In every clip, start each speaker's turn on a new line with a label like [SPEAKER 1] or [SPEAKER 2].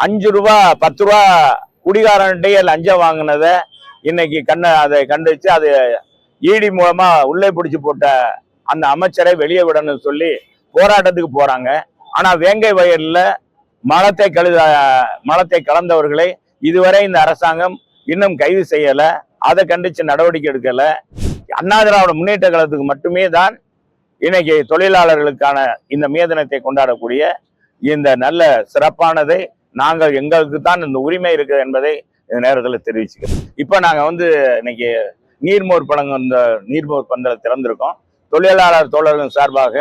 [SPEAKER 1] அஞ்சு ரூபா பத்து ரூபா குடிகாரன்கிட்டயே லஞ்சம் வாங்கினத இன்னைக்கு கண்ணை அதை கண்டுச்சு அது ஈடி மூலமா உள்ளே பிடிச்சி போட்ட அந்த அமைச்சரை வெளியே விடணும்னு சொல்லி போராட்டத்துக்கு போறாங்க. ஆனா வேங்கை வயல்ல மலத்தை கழுத மலத்தை கலந்தவர்களை இதுவரை இந்த அரசாங்கம் இன்னும் கைது செய்யல. அதை கண்டிச்சு நடவடிக்கை எடுக்கல. அண்ணா திராவிட முன்னேற்ற கழகத்துக்கு மட்டுமே தான் இன்னைக்கு தொழிலாளர்களுக்கான இந்த மேதனத்தை கொண்டாடக்கூடிய இந்த நல்ல சிறப்பானதை நாங்கள் எங்களுக்கு தான் இந்த உரிமை இருக்குது என்பதை இந்த நேரத்தில் தெரிவிச்சுக்கிறோம். இப்போ நாங்கள் வந்து இன்னைக்கு நீர்மோர் பழங்க இந்த நீர்மோர் பந்தலை திறந்திருக்கோம். தொழிலாளர் தோழர்கள் சார்பாக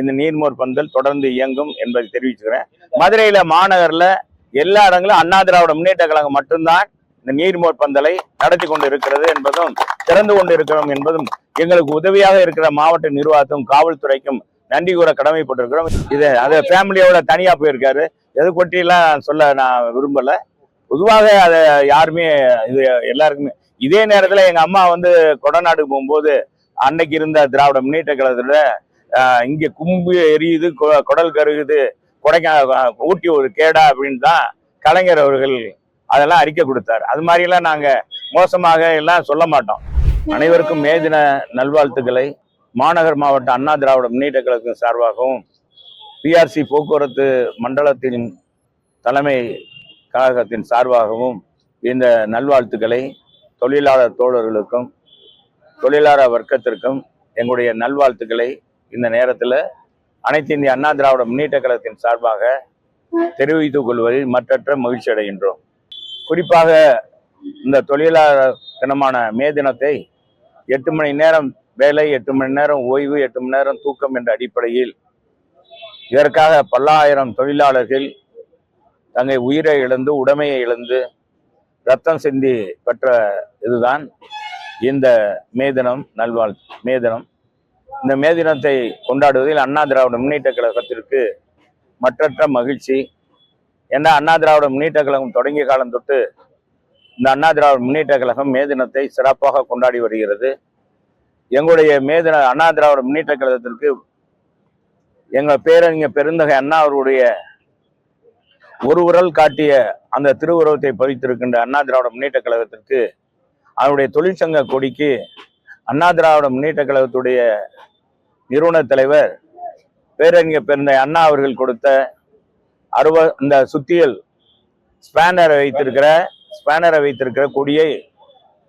[SPEAKER 1] இந்த நீர்மோர் பந்தல் தொடர்ந்து இயங்கும் என்பதை தெரிவிச்சுக்கிறேன். மதுரையில் மாநகரில் எல்லா இடங்களும் அண்ணா திராவிட முன்னேற்ற கழகம் மட்டும்தான் இந்த நீர்மோர் பந்தலை நடத்தி கொண்டு இருக்கிறது என்பதும் திறந்து கொண்டு இருக்கிறோம் என்பதும் எங்களுக்கு உதவியாக இருக்கிற மாவட்ட நிர்வாகத்தும் காவல்துறைக்கும் நன்றி கூற கடமைப்பட்டிருக்கிறோம். இதை அதை ஃபேமிலியோட தனியாக போயிருக்காரு. எது கொட்டிலாம் சொல்ல நான் விரும்பலை. பொதுவாக அதை யாருமே இது எல்லாருக்குமே இதே நேரத்தில் எங்கள் அம்மா வந்து கொடநாடு போகும்போது அன்னைக்கு இருந்த திராவிட முன்னேற்ற கழகத்துல இங்கே கும்பு எரியுது கொ- குடல் கருகுது கொடைக்கா ஊட்டி ஒரு கேடா அப்படின்னு தான் கலைஞர் அவர்கள் அதெல்லாம் அறிக்கை கொடுத்தார். அது மாதிரிலாம் நாங்கள் மோசமாக எல்லாம் சொல்ல மாட்டோம். அனைவருக்கும் மேதின நல்வாழ்த்துக்களை. மாநகர் மாவட்ட அண்ணா திராவிட முன்னேற்ற கழகத்தின் சார்பாகவும் பிஆர்சி போக்குவரத்து மண்டலத்தின் தலைமை கழகத்தின் சார்பாகவும் இந்த நல்வாழ்த்துக்களை தொழிலாளர் தோழர்களுக்கும் தொழிலாளர் வர்க்கத்திற்கும் எங்களுடைய நல்வாழ்த்துக்களை இந்த நேரத்தில் அனைத்து இந்திய அண்ணா திராவிட முன்னேற்ற கழகத்தின் சார்பாக தெரிவித்துக் கொள்வதில் மற்றற்ற மகிழ்ச்சி அடைகின்றோம். குறிப்பாக இந்த தொழிலாளர் தினமான மே தினத்தை எட்டு மணி நேரம் வேலை எட்டு மணி நேரம் ஓய்வு எட்டு மணி நேரம் தூக்கம் என்ற அடிப்படையில் இதற்காக பல்லாயிரம் தொழிலாளர்கள் தங்கள் உயிரை இழந்து உடமையை இழந்து ரத்தம் சிந்தி பெற்ற இதுதான் இந்த மே தினம் நல்வாழ் மே தினம். இந்த மே தினத்தை கொண்டாடுவதில் அண்ணா திராவிட முன்னேற்ற கழகத்திற்கு மற்றற்ற மகிழ்ச்சி. ஏன்னா அண்ணா திராவிட முன்னேற்ற கழகம் தொடங்கிய காலம் தொட்டு இந்த அண்ணா திராவிட முன்னேற்ற கழகம் மே தினத்தை சிறப்பாக கொண்டாடி வருகிறது. எங்களுடைய மே தின அண்ணா திராவிட முன்னேற்ற கழகத்திற்கு எங்கள் பேரறிஞர் பெருந்தகை அண்ணா அவருடைய ஒரு உரல் காட்டிய அந்த திருவுருவத்தை பதித்திருக்கின்ற அண்ணா திராவிட முன்னேற்ற கழகத்திற்கு அவருடைய தொழிற்சங்க கொடிக்கு அண்ணா திராவிட முன்னேற்ற கழகத்துடைய நிறுவன தலைவர் பேரறிஞர் பெருந்தகை அண்ணா அவர்கள் கொடுத்த அறுவ இந்த சுத்தியல் ஸ்பேனரை வைத்திருக்கிற ஸ்பேனரை வைத்திருக்கிற கொடியை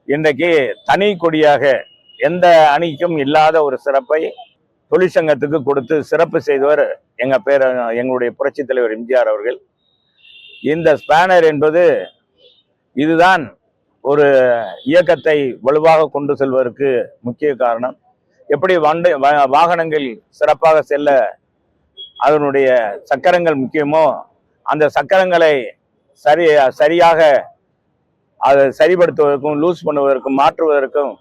[SPEAKER 1] இன்றைக்கு தனி கொடியாக எந்த அணிக்கும் இல்லாத ஒரு சிறப்பை தொழிற்சங்கத்துக்கு கொடுத்து சிறப்பு செய்தவர் எங்கள் பேர எங்களுடைய புரட்சி தலைவர் எம்ஜிஆர் அவர்கள். இந்த ஸ்பேனர் என்பது இதுதான் ஒரு இயக்கத்தை வலுவாக கொண்டு செல்வதற்கு முக்கிய காரணம். எப்படி வண்டி வாகனங்கள் சிறப்பாக செல்ல அதனுடைய சக்கரங்கள் முக்கியமோ அந்த சக்கரங்களை சரி சரியாக அதை சரிப்படுத்துவதற்கும் லூஸ் பண்ணுவதற்கும் மாற்றுவதற்கும்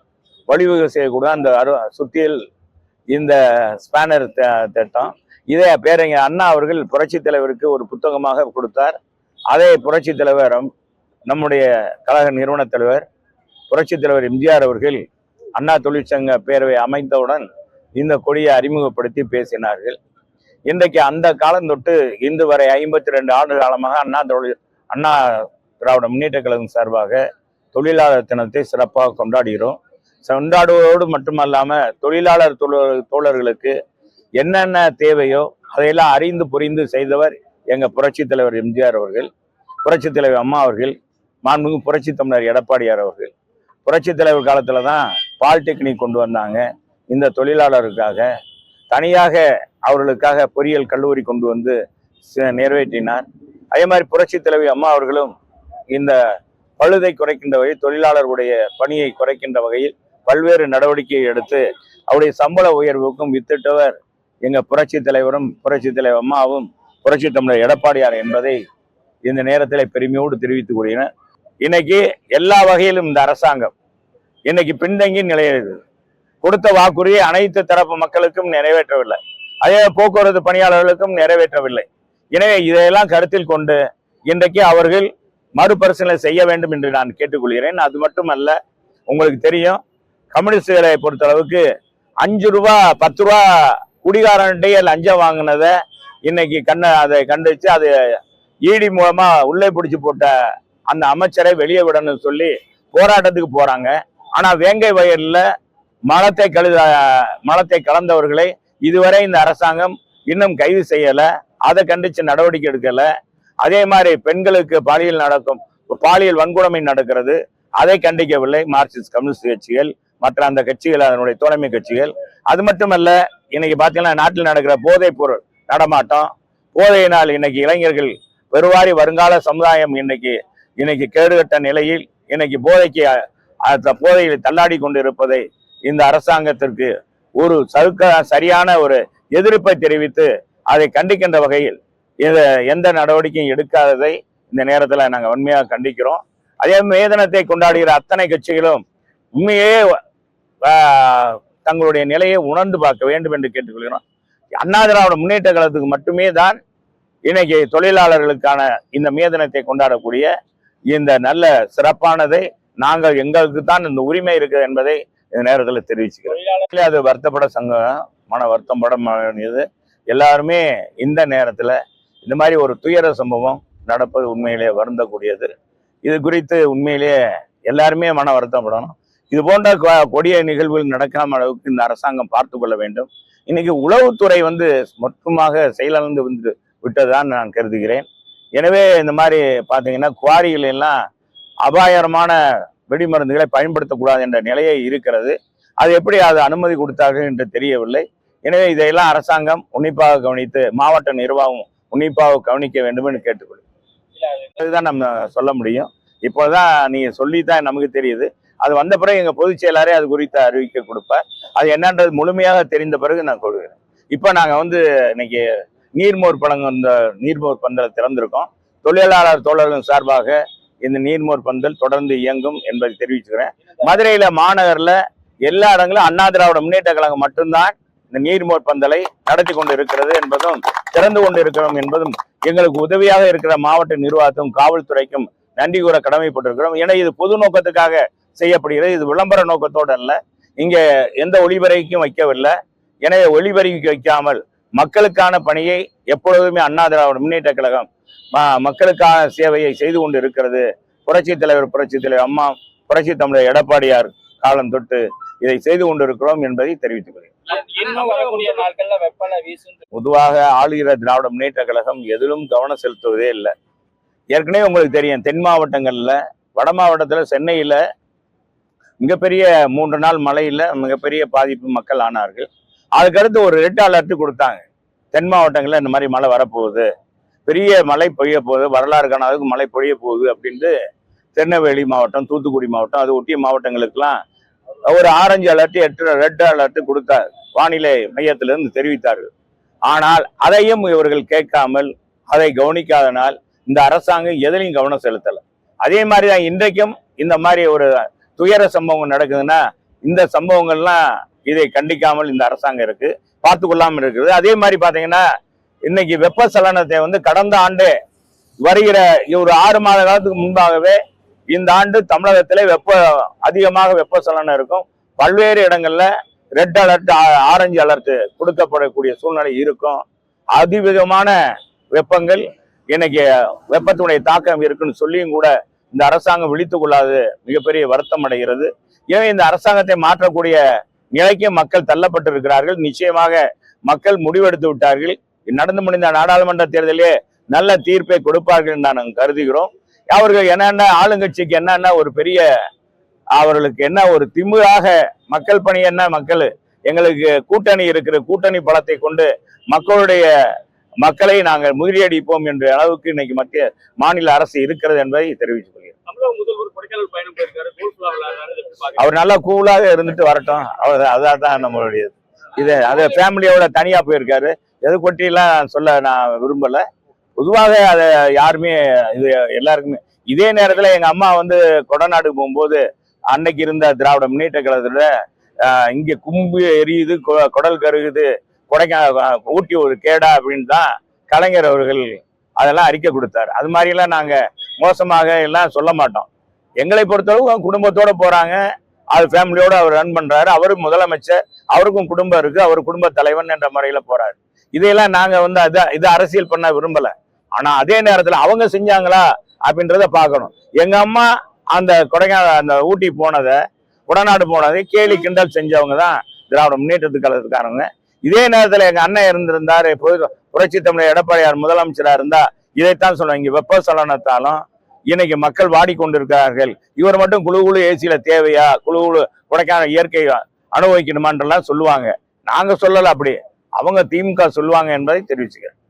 [SPEAKER 1] வழிவகை செய்யக்கூட அந்த அரு சுத்தியல் இந்த ஸ்பேனர் திட்டம். இதை பேரங்க அண்ணா அவர்கள் புரட்சி தலைவருக்கு ஒரு புத்தகமாக கொடுத்தார். அதை புரட்சி தலைவர் நம்முடைய கழக நிறுவன தலைவர் புரட்சி தலைவர் எம்ஜிஆர் அவர்கள் அண்ணா தொழிற்சங்க பேரவை அமைந்தவுடன் இந்த கொடியை அறிமுகப்படுத்தி பேசினார்கள். இன்றைக்கு அந்த காலம் தொட்டு இன்று வரை ஐம்பத்தி ரெண்டு ஆண்டு காலமாக அண்ணா தொழில் அண்ணா திராவிட முன்னேற்ற கழகம் சார்பாக தொழிலாளர் தினத்தை சிறப்பாக கொண்டாடுகிறோம். கொண்டாடுவதோடு மட்டுமல்லாமல் தொழிலாளர் தோழர்களுக்கு என்னென்ன தேவையோ அதையெல்லாம் அறிந்து புரிந்து செய்தவர் எங்கள் புரட்சி தலைவர் எம்ஜிஆர் அவர்கள் புரட்சி தலைவர் அம்மா அவர்கள் மாண்புமிகு புரட்சி தமிழர் எடப்பாடியார் அவர்கள். புரட்சி தலைவர் காலத்துல தான் பாலிடெக்னிக் கொண்டு வந்தாங்க. இந்த தொழிலாளருக்காக தனியாக அவர்களுக்காக பொறியியல் கல்லூரி கொண்டு வந்து நிறைவேற்றினார். அதே மாதிரி புரட்சி தலைவி அம்மா அவர்களும் இந்த பழுதை குறைக்கின்ற வகையில் தொழிலாளர்களுடைய பணியை குறைக்கின்ற வகையில் பல்வேறு நடவடிக்கை எடுத்து அவருடைய சம்பள உயர்வுக்கும் வித்திட்டவர் எங்கள் புரட்சி தலைவரும் புரட்சி தலைவர் அம்மாவும் புரட்சி தமிழர் எடப்பாடியார் என்பதை இந்த நேரத்தில் பெருமையோடு தெரிவித்துக் கொள்கிறேன். இன்னைக்கு எல்லா வகையிலும் இந்த அரசாங்கம் இன்னைக்கு பின்தங்கி நிலையிறது கொடுத்த வாக்குறுதியை அனைத்து தரப்பு மக்களுக்கும் நிறைவேற்றவில்லை. அதே போக்குவரத்து பணியாளர்களுக்கும் நிறைவேற்றவில்லை. எனவே இதையெல்லாம் கருத்தில் கொண்டு இன்றைக்கு அவர்கள் மறுபரிசீலனை செய்ய வேண்டும் என்று நான் கேட்டுக்கொள்கிறேன். அது மட்டுமல்ல உங்களுக்கு தெரியும் கம்யூனிஸ்டுகளை பொறுத்தளவுக்கு அஞ்சு ரூபா பத்து ரூபா குடிகாரன்ட்டே லஞ்சம் வாங்கினதை இன்னைக்கு கண்ணை அதை கண்டுச்சு அது ஈடி மூலமா உள்ளே பிடிச்சு போட்ட அந்த அமைச்சரை வெளியே விடணும்னு சொல்லி போராட்டத்துக்கு போறாங்க. ஆனா வேங்கை வயல்ல மலத்தை கழுத மலத்தை கலந்தவர்களை இதுவரை இந்த அரசாங்கம் இன்னும் கைது செய்யல. அதை கண்டிச்சு நடவடிக்கை எடுக்கல. அதே மாதிரி பெண்களுக்கு பாலியல் நடக்கும் பாலியல் வன்கொடுமை நடக்கிறது. அதை கண்டிக்கவில்லை மார்க்சிஸ்ட் கம்யூனிஸ்ட் கட்சிகள். மற்ற அந்த கட்சிகள் அதனுடைய தோழமை கட்சிகள். அது மட்டுமல்ல இன்னைக்கு பார்த்தீங்கன்னா நாட்டில் நடக்கிற போதைப் பொருள் நடமாட்டம் போதையினால் இன்னைக்கு இளைஞர்கள் பெருவாரி வருங்கால சமுதாயம் இன்னைக்கு இன்னைக்கு கேடுகட்ட நிலையில் இன்னைக்கு போதைக்கு அந்த போதையில் தள்ளாடி கொண்டிருப்பதை இந்த அரசாங்கத்திற்கு ஒரு சருக்க சரியான ஒரு எதிர்ப்பை தெரிவித்து அதை கண்டிக்கின்ற வகையில் இதை எந்த நடவடிக்கையும் எடுக்காததை இந்த நேரத்தில் நாங்கள் வன்மையாக கண்டிக்கிறோம். அதே மேதனத்தை கொண்டாடுகிற அத்தனை கட்சிகளும் உண்மையே தங்களுடைய நிலையை உணர்ந்து பார்க்க வேண்டும் என்று கேட்டுக்கொள்கிறோம். அண்ணா திராவிட முன்னேற்ற கழகத்துக்கு மட்டுமே தான் இன்னைக்கு தொழிலாளர்களுக்கான இந்த மேதனத்தை கொண்டாடக்கூடிய இந்த நல்ல சிறப்பானதை நாங்கள் எங்களுக்கு தான் இந்த உரிமை இருக்குது என்பதை இந்த நேரத்தில் தெரிவிச்சுக்கிறோம். அது வருத்தப்பட சங்கம் மன வருத்தம் பட இது எல்லாருமே இந்த நேரத்தில் இந்த மாதிரி ஒரு துயர சம்பவம் நடப்பது உண்மையிலே வருந்தக்கூடியது. இது குறித்து உண்மையிலேயே எல்லாருமே மன வருத்தப்படணும். இது போன்ற கொடிய நிகழ்வுகள் நடக்காம அளவுக்கு இந்த அரசாங்கம் பார்த்து கொள்ள வேண்டும். இன்னைக்கு உளவுத்துறை வந்து மொத்தமாக செயலிழந்து வந்து விட்டதுதான் நான் கருதுகிறேன். எனவே இந்த மாதிரி பார்த்தீங்கன்னா குவாரிகள் எல்லாம் அபாயகரமான வெடிமருந்துகளை பயன்படுத்தக்கூடாது என்ற நிலையே இருக்கிறது. அது எப்படி அது அனுமதி கொடுத்தார்கள் என்று தெரியவில்லை. எனவே இதையெல்லாம் அரசாங்கம் உன்னிப்பாக கவனித்து மாவட்ட நிர்வாகம் உன்னிப்பாக கவனிக்க வேண்டும் என்று கேட்டுக்கொள்கிறேன். இதுதான் நம்ம சொல்ல முடியும். இப்போதான் நீங்க சொல்லித்தான் நமக்கு தெரியுது. அது வந்த பிறகு எங்க பொதுச் செயலாரே அது குறித்து அறிவிக்க கொடுப்பார் அது என்னன்றது முழுமையாக தெரிந்த பிறகு நான் கொடுக்குறேன். இப்போ நாங்க வந்து இன்னைக்கு நீர்மோர் பழங்க இந்த நீர்மோர் பந்தலை திறந்திருக்கோம். தொழிலாளர் தோழர்கள் சார்பாக இந்த நீர்மோர் பந்தல் தொடர்ந்து இயங்கும் என்பதை தெரிவிச்சுக்கிறேன். மதுரையில மாநகர்ல எல்லா இடங்களும் அண்ணா திராவிட முன்னேற்ற கழகம் மட்டும்தான் இந்த நீர்மோர் பந்தலை நடத்தி கொண்டு இருக்கிறது என்பதும் திறந்து கொண்டு இருக்கிறோம் என்பதும் எங்களுக்கு உதவியாக இருக்கிற மாவட்ட நிர்வாகத்தும் காவல்துறைக்கும் நன்றி கூற கடமைப்பட்டிருக்கிறோம். ஏன்னா இது பொது நோக்கத்துக்காக செய்யப்படுகிறது. இது விளம்பர நோக்கத்தோடு அல்ல. இங்கே எந்த ஒளிபரைக்கும் வைக்கவில்லை. எனவே ஒளிபரைக்கு வைக்காமல் மக்களுக்கான பணியை எப்பொழுதுமே அண்ணா திராவிட முன்னேற்ற கழகம் மக்களுக்கான சேவையை செய்து கொண்டு இருக்கிறது புரட்சி தலைவர் புரட்சி தலைவர் அம்மா புரட்சி தமிழர் எடப்பாடியார் காலம் தொட்டு இதை செய்து கொண்டிருக்கிறோம் என்பதை தெரிவித்துக் கொள்கிறேன். பொதுவாக ஆளுகிற திராவிட முன்னேற்ற கழகம் எதிலும் கவனம் செலுத்துவதே இல்லை. ஏற்கனவே உங்களுக்கு தெரியும் தென் மாவட்டங்களில் வட மாவட்டத்தில் சென்னையில மிகப்பெரிய மூன்று நாள் மழையில் மிகப்பெரிய பாதிப்பு மக்கள் ஆனார்கள். அதுக்கடுத்து ஒரு ரெட் அலர்ட் கொடுத்தாங்க. தென் மாவட்டங்களில் இந்த மாதிரி மழை வரப்போகுது. பெரிய மழை பொய்ய போகுது. வரலாறு காணாததுக்கு மழை பொழிய போகுது அப்படின்ட்டு திருநெல்வேலி மாவட்டம் தூத்துக்குடி மாவட்டம் அது ஒட்டிய மாவட்டங்களுக்கெல்லாம் ஒரு ஆரஞ்சு அலர்ட் எட்டு ரெட் அலர்ட் கொடுத்தார். வானிலை மையத்திலிருந்து தெரிவித்தார்கள். ஆனால் அதையும் இவர்கள் கேட்காமல் அதை கவனிக்காதனால் இந்த அரசாங்கம் எதிலையும் கவனம் செலுத்தலை. அதே மாதிரி தான் இன்றைக்கும் இந்த மாதிரி ஒரு துயர சம்பவம் நடக்குதுன்னா இந்த சம்பவங்கள்லாம் இதை கண்டிக்காமல் இந்த அரசாங்கம் இருக்கு. பார்த்து கொள்ளாமல் இருக்குது. அதே மாதிரி பார்த்தீங்கன்னா இன்னைக்கு வெப்பச்சலனத்தை வந்து கடந்த ஆண்டு வருகிற ஒரு ஆறு மாத காலத்துக்கு முன்பாகவே இந்த ஆண்டு தமிழகத்திலே வெப்ப அதிகமாக வெப்பச்சலனம் இருக்கும். பல்வேறு இடங்கள்ல ரெட் அலர்ட் ஆரஞ்சு அலர்ட் கொடுக்கப்படக்கூடிய சூழ்நிலை இருக்கும். அதிவிதமான வெப்பங்கள் இன்னைக்கு வெப்பத்துடைய தாக்கம் இருக்குன்னு சொல்லியும் கூட இந்த அரசாங்கம் விழித்து கொள்ளாது மிகப்பெரிய வருத்தம் அடைகிறது. ஏன் இந்த அரசாங்கத்தை மாற்றக்கூடிய நிலைக்கு மக்கள் தள்ளப்பட்டிருக்கிறார்கள்? நிச்சயமாக மக்கள் முடிவெடுத்து விட்டார்கள். நடந்து முடிந்த நாடாளுமன்ற தேர்தலே நல்ல தீர்ப்பை கொடுப்பார்கள் என்று நாங்கள் கருதுகிறோம். அவர்கள் என்னென்ன ஆளுங்கட்சிக்கு என்னென்ன ஒரு பெரிய அவர்களுக்கு என்ன ஒரு திமிராக மக்கள் பணி என்ன? மக்கள் எங்களுக்கு கூட்டணி இருக்கிற கூட்டணி பலத்தை கொண்டு மக்களுடைய மக்களை நாங்கள் முறியடிப்போம் என்ற அளவுக்கு இன்னைக்கு மத்திய மாநில அரசு இருக்கிறது என்பதை தெரிவித்துக் கொள்கிறேன்? அவர் நல்லா கூலாக இருந்துட்டு வரட்டும். அவர் அதான் தான் நம்மளுடைய இது. அது ஃபேமிலியோட தனியா போயிருக்காரு. எது கொட்டிலாம் சொல்ல நான் விரும்பல. பொதுவாக அதை யாருமே இது எல்லாருக்குமே இதே நேரத்துல எங்க அம்மா வந்து கொடநாடு போகும்போது அன்னைக்கு இருந்த திராவிட முன்னேற்ற கழகத்துல ஆஹ், இங்க கும்பு எரியுது குடல் கருகுது. கொடைக்கா ஊட்டி ஒரு கேடா அப்படின்னு தான் கலைஞர் அவர்கள் அதெல்லாம் அறிக்கை கொடுத்தாரு. அது மாதிரிலாம் நாங்கள் மோசமாக எல்லாம் சொல்ல மாட்டோம். எங்களை பொறுத்தளவு அவங்க போகிறாங்க போறாங்க. அது ஃபேமிலியோடு அவர் ரன் பண்ணுறாரு அவரும் முதலமைச்சர். அவருக்கும் குடும்பம் இருக்குது அவர் குடும்ப தலைவன் என்ற முறையில் போகிறார் இதையெல்லாம் நாங்கள் வந்து அது இது அரசியல் பண்ண விரும்பலை. ஆனால் அதே நேரத்தில் அவங்க செஞ்சாங்களா அப்படின்றத பார்க்கணும். எங்கள் அம்மா அந்த கொடைக்கானல் அந்த ஊட்டி போனதை உடநாடு போனதை கேலி கிண்டல் செஞ்சவங்க தான் திராவிட முன்னேற்றத்து கழகத்துக்காரங்க. இதே நேரத்தில் எங்கள் அண்ணன் இருந்திருந்தார் பொது- புரட்சி தமிழர் எடப்பாடியார் முதலமைச்சராக இருந்தால் இதைத்தான் சொல்லுவாங்க. வெப்ப சலனத்தாலும் இன்னைக்கு மக்கள் வாடிக்கொண்டிருக்கிறார்கள். இவர் மட்டும் குழு குழு ஏசியில் தேவையா குழு குழு கொடைக்கானல் இயற்கை அனுபவிக்கணுமான்றலாம் சொல்லுவாங்க. நாங்கள் சொல்லலை அப்படி. அவங்க திமுக சொல்லுவாங்க என்பதை தெரிவிச்சுக்கிறேன்.